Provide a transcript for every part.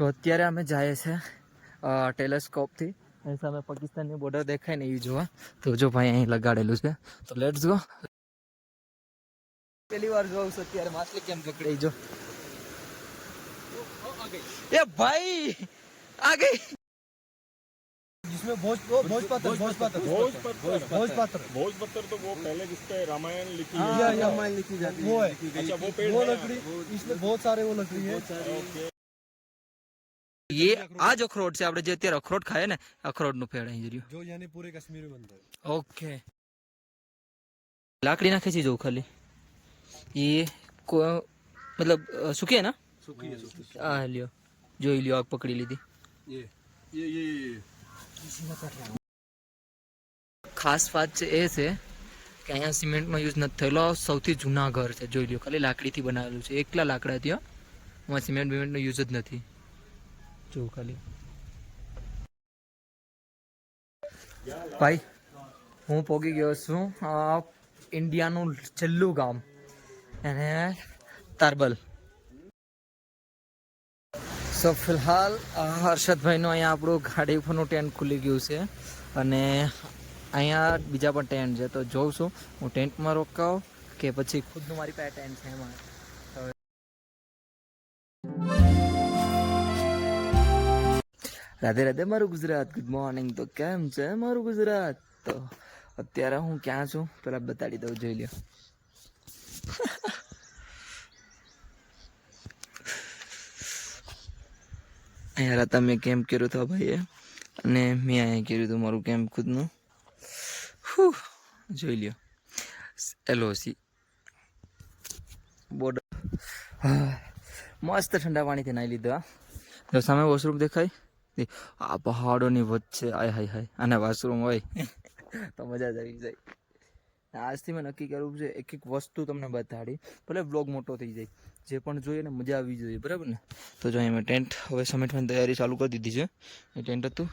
तो અત્યારે અમે જાય છે ટેલિસ્કોપ થી એસામે પાકિસ્તાન ની બોર્ડર દેખાય ને એ જો તો જો ભાઈ અહીં લગાડેલું છે તો લેટ્સ ગો પહેલી વાર જાવસ અત્યારે માસલી કેમ ગકડી જો ઓહ અ ગઈ એ ભાઈ આ ગઈ જિસમે બોજ બોજ પાત બોજ પાત બોજ પાત બોજ પાત બોજ પાત તો ગો પહેલા જિસ્તે રામાયણ લખી રામાયણ લખી جاتی છે અચ્છા બો પેડ ઇસમે બહુત سارے ઓનકડી હે ये आज अखरोट से આપણે જે અત્યારે અખરોટ ખાય ને અખરોટ નું પેડ અહીં રહ્યું જો યાની પૂરે કશ્મીર में बनता है ओके લાકડી નાખે છે જો ખાલી એ મતલબ સુકી હે ના સુકી સુકી આ લ્યો જોઈ લ્યો આગ પકડી લીધી એ એ એ ખાસ વાત છે એ છે કે અહીંયા સિમેન્ટનો યુઝ નથી થયેલો સૌથી જૂના ઘર છે જોઈ લ્યો ખાલી લાકડીથી બનાવેલું છે એકલા લાકડા ત્યાં એમાં સિમેન્ટ બિમેન્ટનો યુઝ જ નથી જો ખાલી ભાઈ હું પહોંચી ગયો છું ઇન્ડિયાનું છેલ્લું ગામ એને તારબલ સો ફિલહાલ હર્ષદભાઈનો અહીંયા આપણું ગાડી ઉપરનું ટેન્ટ ખુલી ગયું છે અને અહીંયા બીજા પણ ટેન્ટ છે તો જોઉં છું હું ટેન્ટમાં રોકાવ કે પછી ખુદનું મારી પાસે ટેન્ટ છે એમાં રાધે રાધે મારું ગુજરાત ગુડ મોર્નિંગ તો કેમ છે મારું ગુજરાત તો અત્યારે હું ક્યાં છું પેલા બતાડી દઉં જોઈ લ્યો યાર મેં કેમ્પ કર્યું હતું ભાઈએ અને મેં અહીંયા કર્યું હતું મારું કેમ્પ ખુદનું હુ જોઈ લ્યો એલઓસી બોર્ડર મસ્ત ઠંડા પાણીથી નાહી લીધા જો સામે વોશરૂમ દેખાય શકતી આ પહાડોની વચ્ચે આય હાય હાય અને વાશરૂમ હોય તો મજા જ આવી જાય આજથી મેં નક્કી કરવું છે એક એક વસ્તુ તમને બતાડી ભલે બ્લોગ મોટો થઈ જાય જે પણ જોઈએ ને મજા આવી જોઈએ બરાબર ને તો જો મેં ટેન્ટ હવે સમિટમાં તૈયારી ચાલુ કરી દીધી છે એ ટેન્ટ હતું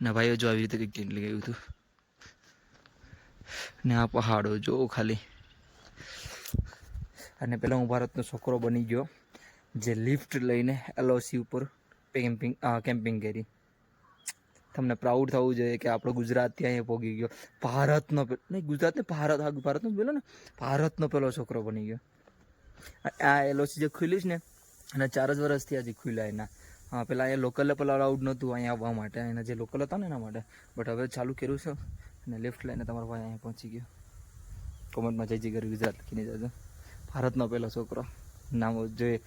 અને ભાઈઓ જો આવી રીતે કંઈક ટેન્ટ લઈ ગયું હતું ને આ પહાડો જો ખાલી અને પહેલાં હું ભારતનો છોકરો બની ગયો જે લિફ્ટ લઈને એલઓસી ઉપર કેમ્પિંગ કેમ્પિંગ કરી તમને પ્રાઉડ થવું જોઈએ કે આપણો ગુજરાત ત્યાં પહોંચી ગયો ભારતનો નહીં ગુજરાતને ભારત ભારતનો પેલો ને ભારતનો પેલો છોકરો બની ગયો આ એલઓસી જે ખુલ્લી છે ને અને ચાર જ વર્ષથી હજી ખુલ્યા એના હા પેલા અહીંયા લોકલ પેલા અલાઉડ નહોતું અહીંયા આવવા માટે એના જે લોકલ હતા ને એના માટે બટ હવે ચાલુ કર્યું છે અને લેફ્ટ લઈને તમારો ભાઈ અહીંયા પહોંચી ગયો કોમેન્ટમાં જઈ જઈ કરી ગુજરાત કીને જજો ભારતનો પહેલો છોકરો નામ જોઈએ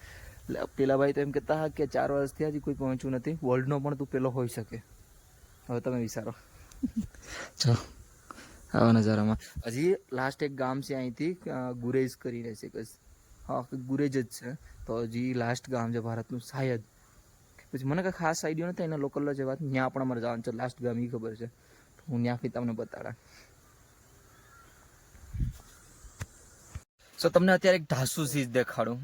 એટલે પેલા ભાઈ તો એમ કહેતા હા કે ચાર વર્ષથી હજી કોઈ પહોંચ્યું નથી વર્લ્ડનો પણ તું પેલો હોઈ શકે હવે તમે વિચારો ચલો આવા નજારામાં હજી લાસ્ટ એક ગામ છે અહીંથી ગુરેજ કરીને છે કશ હા ગુરેજ જ છે તો હજી લાસ્ટ ગામ છે ભારતનું શાયદ પછી મને કાંઈ ખાસ આઈડિયો નથી એના લોકલ જે વાત ત્યાં પણ અમારે જવાનું છે લાસ્ટ ગામ એ ખબર છે હું ત્યાંથી તમને બતાડા સો તમને અત્યારે એક ધાસુ ચીજ દેખાડું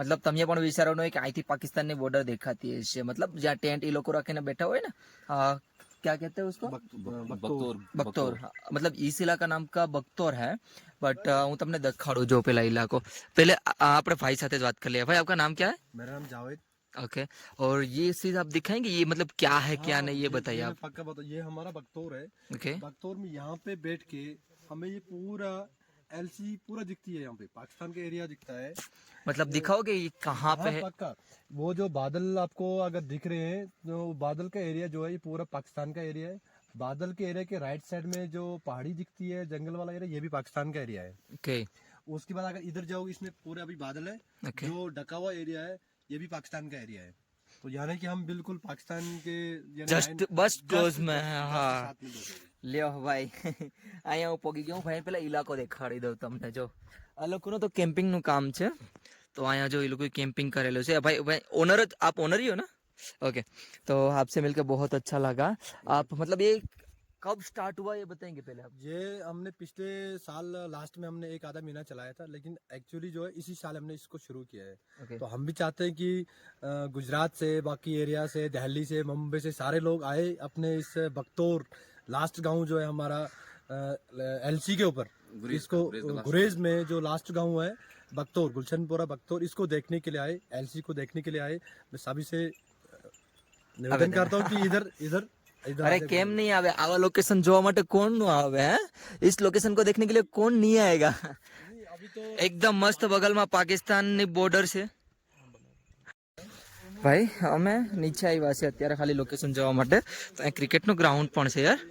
મતલબ તમે પણ વિચારવાનું હોય કે અહીંથી પાકિસ્તાનની બોર્ડર દેખાતી હશે મતલબ જ્યાં ટેન્ટ એ લોકો રાખીને બેઠા હોય ને क्या कहते हैं उसको બક્તોર બક્તોર મતલબ ઈ ઇલાકા નામ કા બક્તોર હે બટ હું તમને દખાડું જો પેલા ઇલાકો पहले આપણે ભાઈ સાથે જ વાત કરી લઈએ ભાઈ આપકા નામ ક્યા હે મેરા નામ જાવેદ ओके और ये चीज आप दिखाएंगे ये मतलब क्या है हाँ, क्या नहीं ये बताइए आप पक्का बताओ ये हमारा बक्तौर है okay. बक्तौर में यहाँ पे बैठ के हमें ये पूरा एलसी पूरा दिखती है यहाँ पे पाकिस्तान का एरिया दिखता है मतलब तो, दिखाओगे ये कहाँ पे हाँ, है पक्का वो जो बादल आपको अगर दिख रहे हैं तो बादल का एरिया जो है ये पूरा पाकिस्तान का एरिया है बादल के एरिया के राइट साइड में जो पहाड़ी दिखती है जंगल वाला एरिया ये भी पाकिस्तान का एरिया है okay. उसके बाद अगर इधर जाओगे इसमें पूरा अभी बादल है okay. जो ढका हुआ एरिया है ये भी पाकिस्तान का एरिया है तो यानी कि हम बिल्कुल पाकिस्तान के जस्ट बस क्लोज में हाँ लेओ भाई आया उपोगी गया हूं भाई पहले इलाको दिखा दे तुमने जो अ लोगों तो कैंपिंग નું કામ છે તો આયા જો એ લોકો કેમ્પિંગ કરેલો છે ભાઈ ભાઈ ઓનર જ આપ ઓનર હી હો ને ઓકે તો આપસે মিল કે બહોત અચ્છા લગા આપ મતલબ ય કબ સ્ટાર્ટ ہوا ય બતાયેંગે પેલે આપ જે હમણે પિછલે સાલ લાસ્ટ મે હમણે એક આધા મીના ચલાયા થા લેકિન એક્ચ્યુઅલી જો હે ઇસી સાલ હમણે ઇસકો શુરુ કિયા હે તો હમ ભી ચાહતે હે કી ગુજરાત સે બાકી એરિયા સે દહેલી સે મુંબઈ સે سارے લોગ આયે અપને ઇસ બક્તોર लास्ट गांव जो है हमारा एलसी के ऊपर इसको गुरेज में जो लास्ट गांव है बक्तौर गुलशनपुरा बक्तौर इसको देखने के लिए आए एलसी को देखने के लिए आए मैं सभी से निवेदन करता हूँ कि इधर इधर अरे केम नहीं आवे आवा लोकेशन जो मटे कौन आवे है इस लोकेशन को देखने के लिए कौन नहीं आएगा तो एकदम मस्त बगल में पाकिस्तान ने बॉर्डर से भाई हमें नीचे आई वासी अत्यारे खाली लोकेशन जवा मटे तो क्रिकेट नो ग्राउंड पण से यार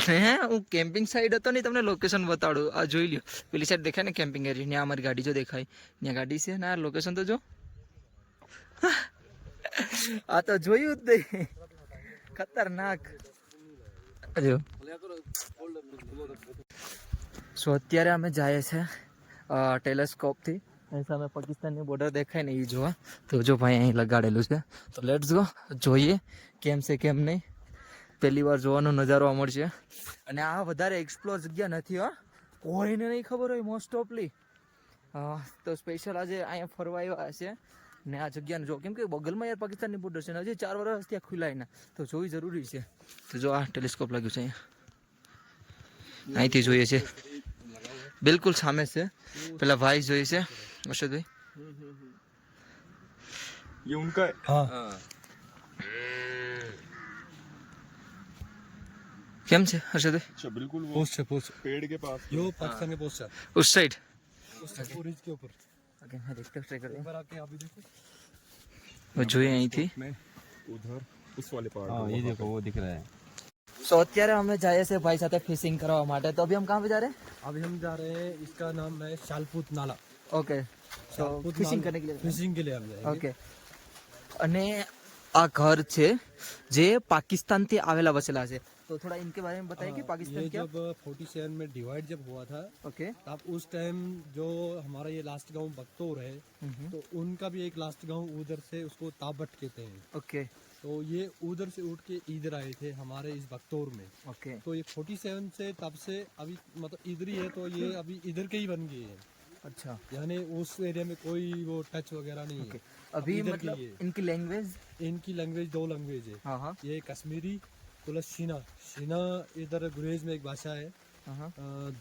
હે હું કેમ્પિંગ સાઈડ હતો ને તમને લોકેશન બતાડું આ જોઈ લ્યો પેલી સાઈડ દેખાય ને કેમ્પિંગ એરિયા ત્યાં અમારી ગાડી જો દેખાય ત્યાં ગાડી છે ને આ લોકેશન તો જો આ તો જોયું જ નહીં ખતરનાક જો સો અત્યારે અમે જઈએ છે ટેલિસ્કોપથી અહીં સામે પાકિસ્તાનની બોર્ડર દેખાય ને એ જોવા તો જો ભાઈ અહીં લગાડેલું છે તો લેટ્સ ગો જોઈએ કેમ છે કેમ નહીં પહેલી વાર જોવાનો નજારો મળશે અને આ વધારે એક્સપ્લોર જગ્યા નથી હા કોઈને નહીં ખબર હોય મોસ્ટ ઓફલી તો સ્પેશિયલ આજે અહીંયા ફરવા આવ્યા છે ને આ જગ્યાને જો કેમ કે બગલમાં યાર પાકિસ્તાનની બોર્ડર છે હજી ચાર વર્ષ ત્યાં ખુલાય ને તો જોવી જરૂરી છે તો જો આ ટેલિસ્કોપ લાગ્યું છે અહીંયા અહીંથી જોઈએ છે બિલકુલ સામે છે પેલા ભાઈ જોઈએ છે અશોકભાઈ ये उनका है કેમ છે હરશેદ? સો બિલકુલ વો પોસ્ટ છે પોસ્ટ. પેડ કે પાસ જો પાકિસ્તાન મે પોસ્ટર. ઉસ સાઈડ. ઉસ કા પુરીજ કે ઉપર. અકે મે દેખતે ટ્રાય કરું. નંબર આકે આબી દેખો. વો જો એહીં થી. મે ઉધર ઉસ વાલે પાળ. હા યે દેખો વો દેખ રહે. સો અત્યારે અમે જઈએ સે ભાઈ સાથે ફિશિંગ કરવા માટે. તો અભી હમ ક્યાં જા રહે? અભી હમ જા રહે ઇસકા નામ હે શાલપુત નાલા. ઓકે. સો ફિશિંગ કરને કે લિયે. ફિશિંગ કે લિયે હમ જા રહે. ઓકે. અને આ ઘર છે જે પાકિસ્તાન થી આવેલા વસેલા છે. तो थोड़ा इनके बारे में बताइए कि हाँ, पाकिस्तान क्या जब सेवन में डिवाइड जब हुआ था ओके तब उस टाइम जो हमारा ये लास्ट गांव बक्तौर है तो उनका भी एक लास्ट गांव उधर से उसको ताबट कहते हैं ओके तो ये उधर से उठ के इधर आए थे हमारे इस बक्तौर में ओके तो ये फोर्टी सेवन से तब से अभी मतलब इधर ही है तो ये अभी इधर के ही बन गए हैं अच्छा यानी उस एरिया में कोई वो टच वगैरह नहीं okay. है अभी मतलब इनकी लैंग्वेज इनकी लैंग्वेज दो लैंग्वेज है हाँ, हाँ। ये कश्मीरी बोला सीना सीना इधर गुरेज में एक भाषा है हाँ।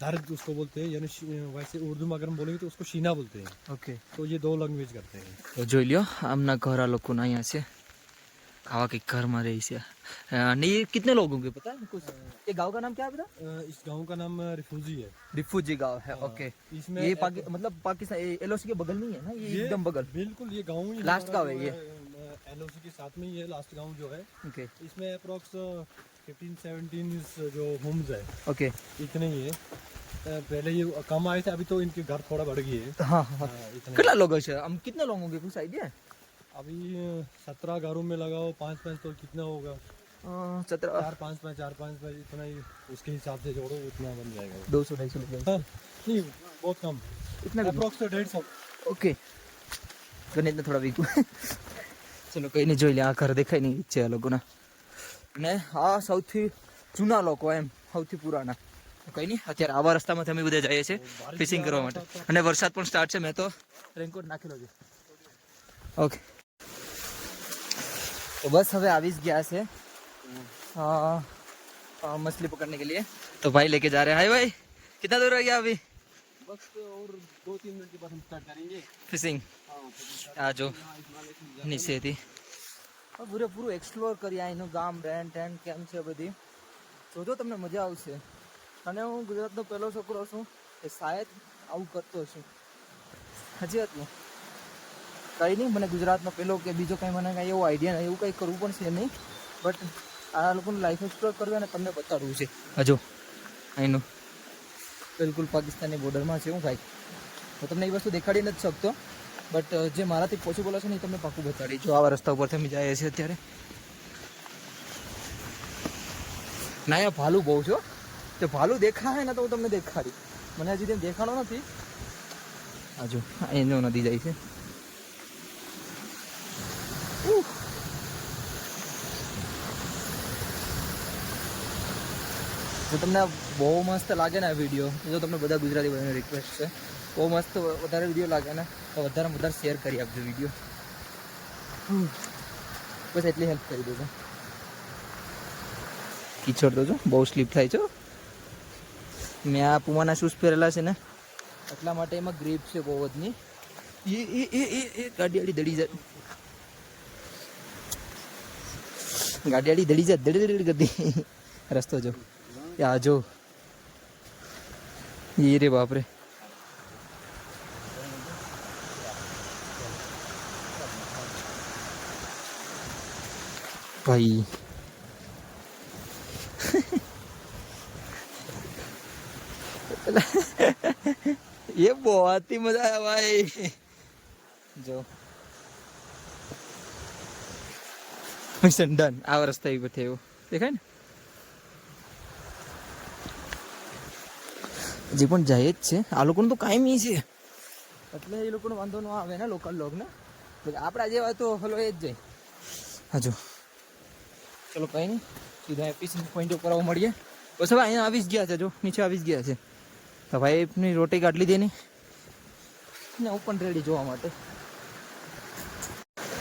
दर्द उसको बोलते हैं यानी वैसे उर्दू में अगर हम बोलेंगे तो उसको शीना बोलते हैं ओके तो ये दो लैंग्वेज करते हैं तो जो लियो हम ना घर लोग को ना यहाँ से खावा के घर में रही से नहीं कितने लोग होंगे पता है कुछ ये गांव का नाम क्या है बेटा इस गांव का नाम रिफ्यूजी है रिफ्यूजी गांव है हाँ, ओके इसमें ये पाकि, मतलब पाकिस्तान एलओसी के बगल में ही है ना ये एकदम बगल बिल्कुल ये गांव ही लास्ट गांव है ये एलओसी के साथ में ये लास्ट गांव जो है ओके okay. इसमें अप्रोक्स 15 17 जो होम्स है ओके okay. इतने ही है पहले ये कम आए थे अभी तो इनके घर थोड़ा बढ़ गए हाँ हाँ, हाँ।, हाँ कितना लोग हम कितने लोग होंगे कुछ आइडिया अभी सत्रह घरों में लगाओ पाँच पाँच तो कितना होगा सत्रह चार पाँच पाँच चार पाँच पाँच इतना ही उसके हिसाब से जोड़ो उतना बन जाएगा दो सौ ढाई सौ हाँ, नहीं बहुत कम इतना अप्रॉक्स तो डेढ़ सौ ओके गणित में थोड़ा वीक ચલો કંઈ નહીં જોઈ લે આ ઘર દેખાય નહીં છે આ લોકોના ને આ સૌથી જૂના લોકો એમ સૌથી પુરાણા કંઈ નહીં અત્યારે આવા રસ્તામાંથી અમે બધા જઈએ છીએ ફિશિંગ કરવા માટે અને વરસાદ પણ સ્ટાર્ટ છે મેં તો રેનકોટ નાખેલો છે ઓકે તો બસ હવે આવી જ ગયા છે મછલી પકડને કે લીએ તો ભાઈ લેકે જા રહે હાય ભાઈ કિतना दूर रह गया अभी बस और दो तीन मिनट के એક્સપ્લોર કરીએ અહીંનું ગામ રેન્ટ ટેન્ટ કેમ છે બધી જોજો તમને મજા આવશે અને હું ગુજરાતનો પહેલો છોકરો છું એ શાયદ આવું કરતો છું હજી હતું કંઈ નહીં મને ગુજરાતનો પહેલો કે બીજો કંઈ મને કાંઈ એવો આઈડિયા નહીં એવું કંઈ કરવું પણ છે નહીં બટ આ લોકોનું લાઈફ એક્સપ્લોર કરવી અને તમને બતાડવું છે હજુ અહીંનું બિલકુલ પાકિસ્તાનની બોર્ડરમાં છે હું ભાઈ હું તમને એ વસ્તુ દેખાડી નથી શકતો બટ જે મારાથી પોસિબલ હશે ને એ તમને પાકું બતાડી જો આવા રસ્તા ઉપરથી અમે જઈએ છીએ અત્યારે ના અહીંયા ભાલું બહુ છો તો ભાલું દેખાય ને તો હું તમને દેખાડી મને હજી તેમ દેખાડો નથી આજુ એનો નદી જાય છે જો તમને બહુ મસ્ત લાગે ને આ વિડીયો જો તમને બધા ગુજરાતી ભાઈઓને રિક્વેસ્ટ છે બહુ મસ્ત વધારે વિડીયો લાગે ને તો વધારે વધારે શેર કરી આપજો વિડીયો બસ એટલી હેલ્પ કરી દેજો કિચડ તો જો બહુ સ્લીપ થાય છે મેં આ પુમાના શૂઝ પહેરેલા છે ને એટલા માટે એમાં ગ્રીપ છે બહુ વધની એ એ એ એ એ ગાડિયાળી દડી જાય ગાડિયાળી દડી જાય દડી દડી કરતી રસ્તો જો आ जाओ ये रे बाप रे भाई ये बहुत ही मजा आया भाई जो मिशन डन आवर આ રસ્તા थे वो देखा है ना જે પણ જાય જ છે આ લોકોને તો કાયમી છે એટલે એ લોકોને વાંધો ન આવે ને લોકલ લોગને આપણા જેવા તો હલો એ જ જાય હજુ ચલો કંઈ નહીં સીધા એપીસ પોઈન્ટ ઉપર આવો મળીએ બસ હવે અહીંયા આવી જ ગયા છે જો નીચે આવી જ ગયા છે તો ભાઈ એની રોટી કાઢી દેની ને હું પણ રેડી જોવા માટે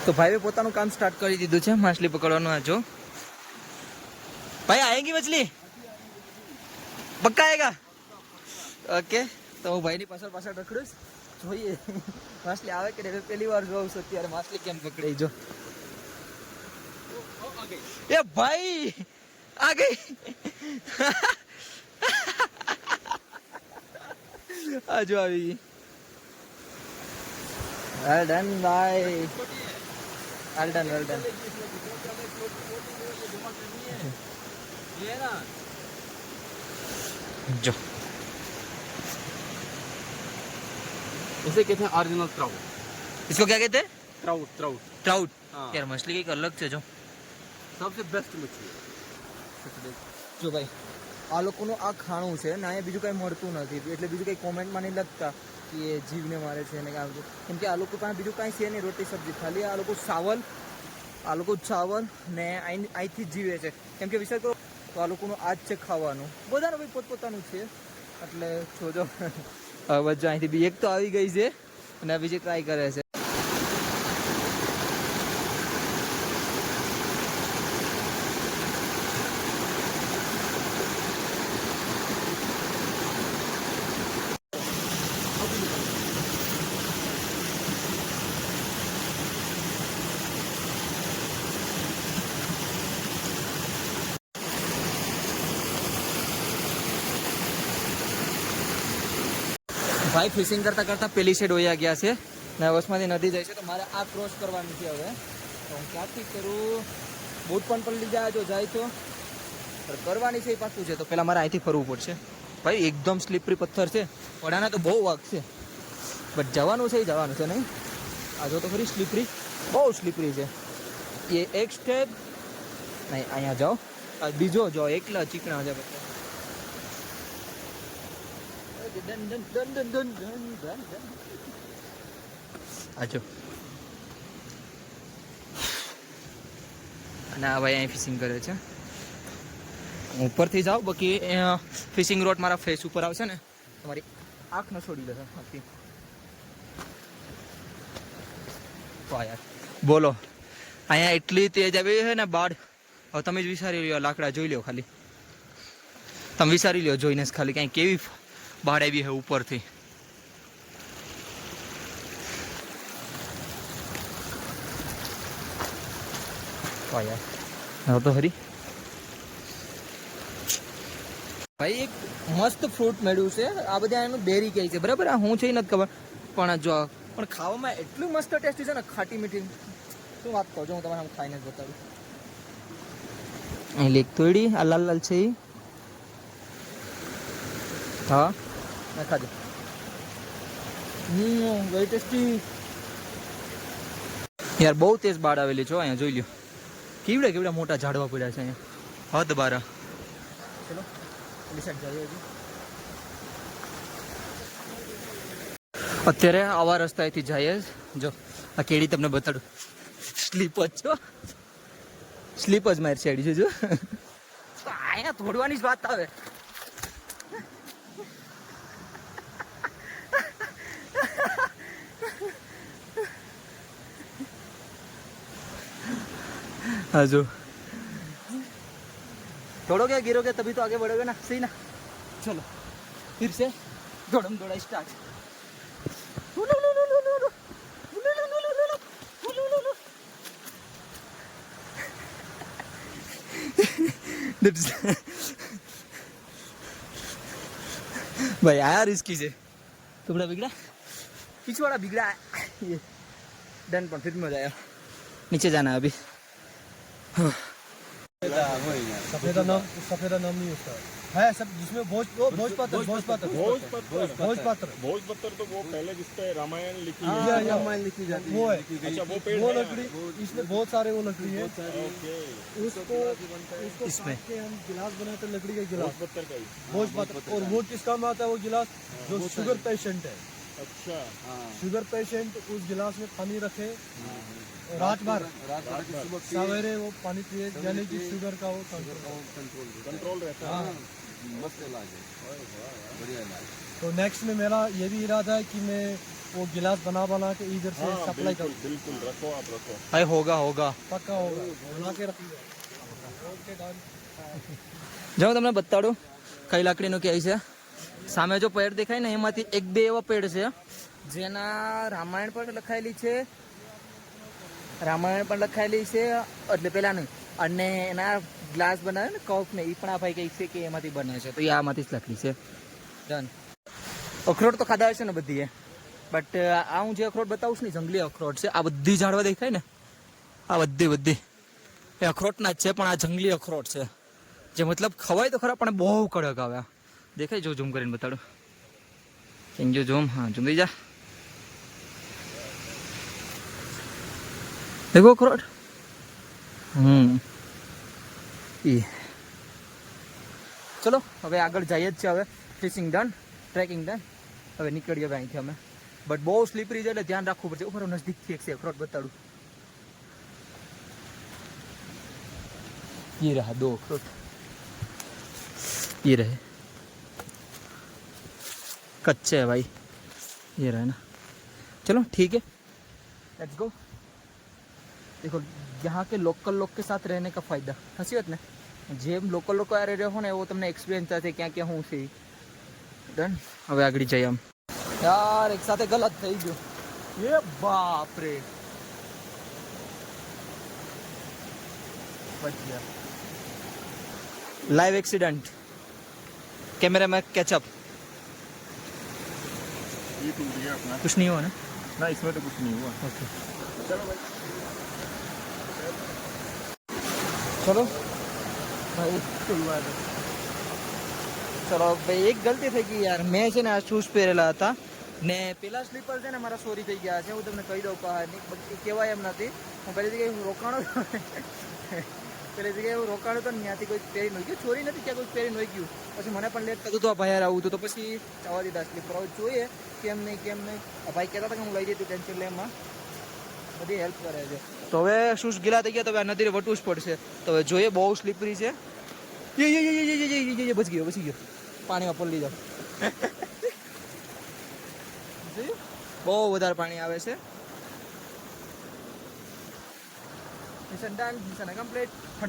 તો ભાઈએ પોતાનું કામ સ્ટાર્ટ કરી દીધું છે માછલી પકડવાનું આ જો ભાઈ આવેગી મછલી પક્કા આવેગા ઓકે તો હું ભાઈની પાછળ પાછળ રખડું જોઈએ માછલી આવે કે નહીં પહેલી વાર જોઉં છું અત્યારે માછલી કેમ પકડાઈ જો એ ભાઈ આ ગઈ આ જો આવી ગઈ વેલ ડન ભાઈ વેલ ડન વેલ ડન જો इसे कहते हैं ओरिजिनल ट्राउट इसको क्या कहते हैं ट्राउट ट्राउट ट्राउट हाँ। यार मछली एक अलग છે જો સૌથી બેસ્ટ મછલી જો ભાઈ આ લોકોનું આ ખાણું છે ને અહીંયા બીજું કંઈ મળતું નથી એટલે બીજું કંઈ કોમેન્ટમાં નહીં લખતા કે એ જીવને મારે છે ને કામ કેમ કે આ લોકો પાસે બીજું કાંઈ છે નહીં રોટી સબ્જી ખાલી આ લોકો ચાવલ આ લોકો ચાવલ ને અહીંથી જીવે છે કેમ કે વિચાર કરો તો આ લોકોનું આ જ છે ખાવાનું બધાનું ભાઈ પોતપોતાનું છે એટલે જોજો હવે બચ્ચો અહીંથી બી એક તો આવી ગઈ છે અને બીજી ટ્રાય કરે છે ભાઈ ફિશિંગ કરતા કરતાં પેલી સાઈડ વયા ગયા છે ને વસમાંથી નદી જાય છે તો મારે આ ક્રોસ કરવાની છે હવે તો હું ક્યાંથી કરું બૂટ પણ પલટી જાય જો જાય તો કરવાની છે એ પાછું છે તો પહેલાં મારે અહીંથી ફરવું પડશે ભાઈ એકદમ સ્લીપરી પથ્થર છે પડાના તો બહુ વાગ છે બટ જવાનું છે એ જવાનું છે નહીં આ જો તો ખરી સ્લીપરી બહુ સ્લીપરી છે એ એક સ્ટેપ નહીં અહીંયા જાઓ બીજો જાઓ એકલા ચીકણા છે બધા આજો અને આ ભાઈ અહીં ફિશિંગ કરે છે ઉપરથી જાઓ બાકી ફિશિંગ રોડ મારા ફેસ ઉપર આવશે ને તમારી આંખ ન છોડી દેશે આખી વાહ યાર બોલો અહીંયા એટલી તેજ આવી છે ને બાળ હવે તમે જ વિચારી લ્યો લાકડા જોઈ લ્યો ખાલી તમે વિચારી લ્યો જોઈને ખાલી ક્યાંય કેવી બહાર આવી છે ઉપરથી તો હરી ભાઈ એક મસ્ત ફ્રૂટ મળ્યું છે આ બધા એનું બેરી કહે છે બરાબર આ હું છે નથી ખબર પણ જો પણ ખાવામાં એટલું મસ્ત ટેસ્ટી છે ને ખાટી મીઠી શું વાત કહો છો હું તમારે ખાઈને જ બતાવું લેક તોડી આ લાલ લાલ છે હા ના ખાજો વેરી ટેસ્ટી યાર બહુ તેજ બાળ આવેલી છો અહીંયા જોઈ લ્યો કેવડા કેવડા મોટા ઝાડવા પડ્યા છે અહીંયા હદ બારા અત્યારે આવા રસ્તાએથી જઈએ જ જો આ કેડી તમને બતાડું સ્લીપ જ છો સ્લીપ જ મારી શેડી છે જો અહીંયા તોડવાની જ વાત આવે आ दौड़ोगे गिरोगे तभी तो आगे बढ़ोगे ना सही ना चलो फिर से दौड़म दौड़ा स्टार्ट भाई आया रिस्की से टुकड़ा बिगड़ा पीछे वाला बिगड़ा ये डन पर फिर मजा आया नीचे जाना अभी सफेदा नाम सफेदा नाम नहीं होता है सब जिसमें भोज भोज पात्र भोज भोज भोज भोज तो वो पहले रामायण लिखी है रामायण लिखी जाती है वो है अच्छा वो पेड़ वो लकड़ी इसमें बहुत सारे वो लकड़ी है उसको हम गिलास बनाते हैं लकड़ी का गिलास का भोज और वो किस काम आता है वो गिलास जो शुगर पेशेंट है अच्छा शुगर पेशेंट उस गिलास में पानी रखे रात भर सवेरे वो पानी पिए यानी कि शुगर का वो कंट्रोल कंट्रोल रहता है हाँ। मस्त इलाज है बढ़िया इलाज तो नेक्स्ट में मेरा ये भी इरादा है कि मैं वो गिलास बना बना के इधर से सप्लाई हाँ, करूँ बिल्कुल रखो आप रखो हाय होगा होगा पक्का होगा बना के रखिए જાઉં તમને બતાડું કઈ લાકડીનું કહે છે સામે જો પેડ દેખાય ને એમાંથી એક બે એવા पेड़ છે जेना रामायण पर લખાયેલી છે રામાયણ પણ લખાયેલી છે એટલે પેલા અને એના ગ્લાસ બનાવે ને કપ ને એ પણ આ ભાઈ કહે છે કે એમાંથી બને છે તો એ આમાંથી જ લખેલી છે ડન અખરોટ તો ખાધા હશે ને બધી એ બટ આ હું જે અખરોટ બતાવું છું ને જંગલી અખરોટ છે આ બધી ઝાડવા દેખાય ને આ બધી બધી એ અખરોટના જ છે પણ આ જંગલી અખરોટ છે જે મતલબ ખવાય તો ખરા પણ બહુ કડક આવ્યા દેખાય જો ઝૂમ કરીને બતાડો જો ઝૂમ હા ઝૂમ જા देखो क्रोट हम्म चलो हम आग जाइए हमें फिशिंग डन ट्रेकिंग डन हमें निकल गए अँ थे बट बहुत स्लीपरी है ध्यान रखू पड़े उपर नजदीक थी एक से क्रोट बताड़ू ये रहा दो क्रोट ये रहे कच्चे है भाई ये रहे ना चलो ठीक है लेट्स गो देखो यहाँ के लोकल लोग के साथ रहने का फ़ायदा हंसी बात ना जेम लोकल लोग आ रहे हो ना वो तुमने एक्सपीरियंस चाहते क्या क्या हूँ उसी डन हमें आगे जाइए हम यार एक साथ गलत थी जो ये बाप रे live accident cameraman catch up ये कुछ नहीं हुआ ना ना इसमें तो कुछ नहीं हुआ ओके चलो भाई चलो मैं एक तो वाला चलो भाई एक गलती થઈ ગઈ યાર મેને આ છુંસ પેરેલા હતા મે પેલા સ્લીપર દેને મારા ચોરી થઈ ગયા છે હું તમને કહી દઉં કહા ને કે કેવાય એમ નથી હું કહી દી કે હું રોકાણો ચલે જ ગયા હું રોકાળો તો ન્યાતી કોઈ પહેરી નહોતી ચોરી નથી કે કોઈ પહેરી નહોતી પછી મને પણ લેટ કદુ તો ભાઈ આવું તો પછી ચવાદી દાસ ની પ્રોવ જોઈએ કે એમ નઈ કે એમ નઈ ભાઈ કહેતા હતા કે હું લઈ દેતે ટેન્શન લેમાં બધી હેલ્પ કરે છે तो हम शूज गीला थी गया तो नदी वटूज पड़ से तो जो बहुत स्लीपरी है बच गए बची गए पानी में पड़ जाओ बहुत बरफ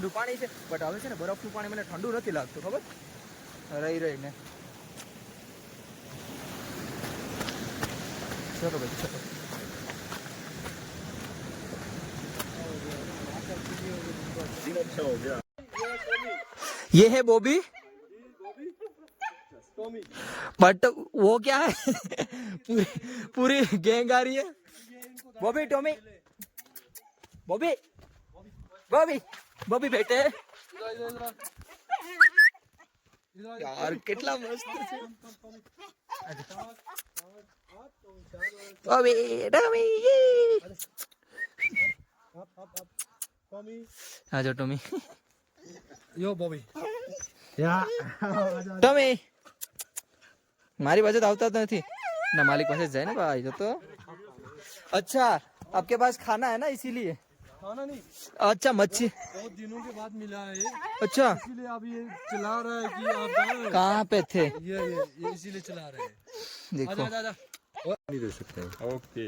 नु पानी लगत खबर रही रही ये है बॉबी बट वो क्या है पूरी पूरी गैंग आ रही है Bobby Tommy Bobby Bobby Bobby बेटे यार કેટલા મસ્ત છે બॉબી ટોમી टॉमी आ जाओ टॉमी यो बॉबी या ટોમી મારી પાસે તો આવતા જ નથી ના માલિક પાસે જ જાય अच्छा आपके पास खाना है ना इसीलिए खाना नहीं अच्छा मच्छी बहुत दिनों के बाद मिला है ये अच्छा इसीलिए आप ये चला रहा है कि आप जा कहाँ पे थे ये ये, इसीलिए चला रहे हैं देखो आजा, आजा, आजा। नहीं दे सकते ओके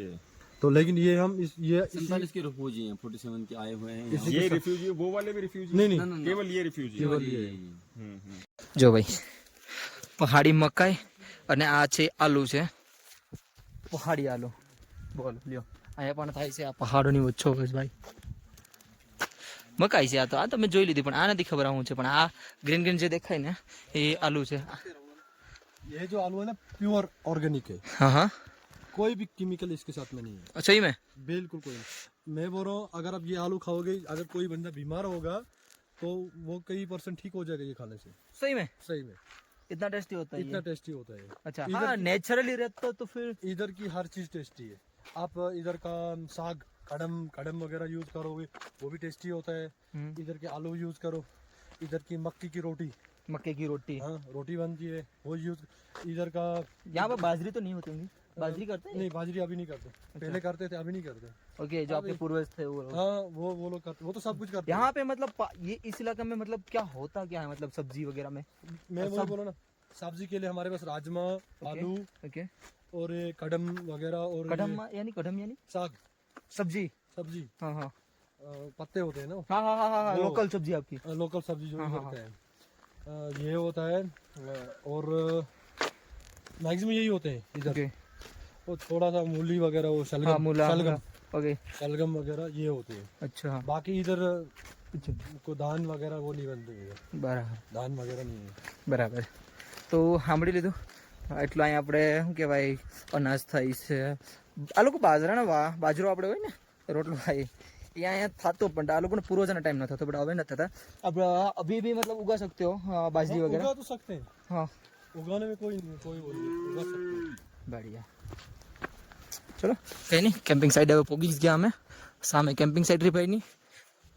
तो लेकिन ये हम इस ये सैंतालीस के रिफ्यूजी हैं फोर्टी सेवन के आए हुए हैं ये रिफ्यूजी वो वाले भी रिफ्यूजी नहीं नहीं केवल ये रिफ्यूजी केवल ये જો ભાઈ પહાડી મકાઈ અને આ છે આલુ છે પહાડી આલુ બોલ અહીંયા પણ થાય છે આ પહાડોની વચ્ચો ભાઈ મકાઈ છે આ તો આ તમે જોઈ લીધી પણ આ નથી ખબર આવું છે પણ આ ગ્રીન ગ્રીન જે દેખાય ને એ આલુ છે ये जो आलू है ना प्योर ऑर्गेनिक है हाँ हाँ कोई भी केमिकल इसके साथ में नहीं है अच्छा ही मैं बिल्कुल कोई मैं बोल रहा हूँ अगर आप ये आलू खाओगे अगर कोई बंदा बीमार होगा तो वो कई परसेंट ठीक हो जाएगा ये खाने से सही में सही में इतना टेस्टी होता है इतना टेस्टी होता है अच्छा हाँ, नेचुरली रहता तो फिर इधर की हर चीज टेस्टी है आप इधर का साग कड़म कड़म वगैरह यूज करोगे वो भी टेस्टी होता है हम्म। इधर के आलू यूज करो इधर की मक्की की रोटी मक्के की रोटी हाँ रोटी बनती है वो यूज इधर का यहाँ पर बाजरी तो नहीं होती होंगी बाजरी करते हैं नहीं बाजरी अभी नहीं करते अच्छा। पहले करते थे अभी नहीं करते ओके जो आपके पूर्वज थे वो हाँ वो वो लोग करते वो तो सब कुछ करते यहाँ पे मतलब ये इस इलाके में मतलब क्या होता क्या है मतलब सब्जी वगैरह में मैं वो बोला ना सब्जी के लिए हमारे पास राजमा आलू ओके और कदम वगैरह और कदम यानी कदम यानी साग सब्जी सब्जी हाँ हाँ पत्ते होते हैं ना हाँ हाँ हाँ हाँ लोकल हाँ, सब्जी आपकी लोकल हाँ, सब्जी जो करते हाँ, हैं ये होता है और मैक्सिमम यही होते हैं इधर वो थोड़ा सा मूली वगैरह वो शलगम हाँ, शलगम ओके शलगम वगैरह ये होती है अच्छा बाकी इधर को धान वगैरह वो नहीं बनते बनती है બરાબર ધાન વગેરે નહીં બરાબર તો સાંભળી લીધું એટલું અહીં આપણે શું કહેવાય અનાજ થાય છે આ લોકો બાજરાનો બાજરો આપણે હોય ને રોટલો ખાય ये यहाँ थतो बट आ लोगों ने पूर्वज ना टाइम ना था तो बट अवे ना था, था अब अभी भी मतलब उगा सकते हो हाँ, बाजरी हाँ, वगैरह उगा तो सकते हैं हाँ उगाने में कोई कोई बोल नहीं उगा सकते बढ़िया चलो कहीं नहीं कैंपिंग साइड अगर पोगिंग्स गया हमें सामने कैंपिंग साइड रिपेयर नहीं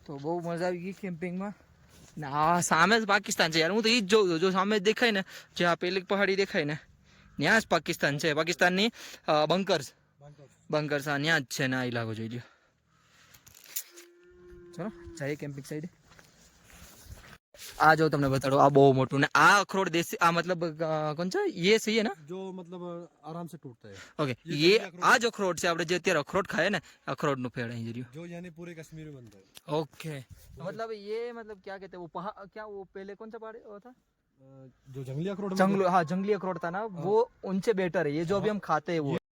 तो बहुत मजा आएगी कैंपिंग में ना सामने तो पाकिस्तान से यार वो तो ये जो जो सामने देखा है ना जहाँ पहले पहाड़ी देखा है ना न्याज पाकिस्तान से पाकिस्तान नहीं बंकर्स बंकर्स न्याज है ना इलाको जो चलो चाहिए कैंपिंग साइड આ જો તમને બતાડો આ બહુ મોટું ને આ अखरोट देसी આ મતલબ કોણ છે ये सही है ना जो मतलब आराम से टूटता है ओके ये આ જો અખરોટ છે આપણે જે અત્યારે અખરોટ ખાય ને અખરોટ નું પેड़ है जो यानी पूरे कश्मीर में बनता है ओके मतलब ये मतलब क्या कहते हैं वो क्या वो पहले कौन सा पहाड़ी था जो जंगली अखरोट जंगली अखरोट था ना वो उनसे बेटर है ये जो अभी हम खाते है वो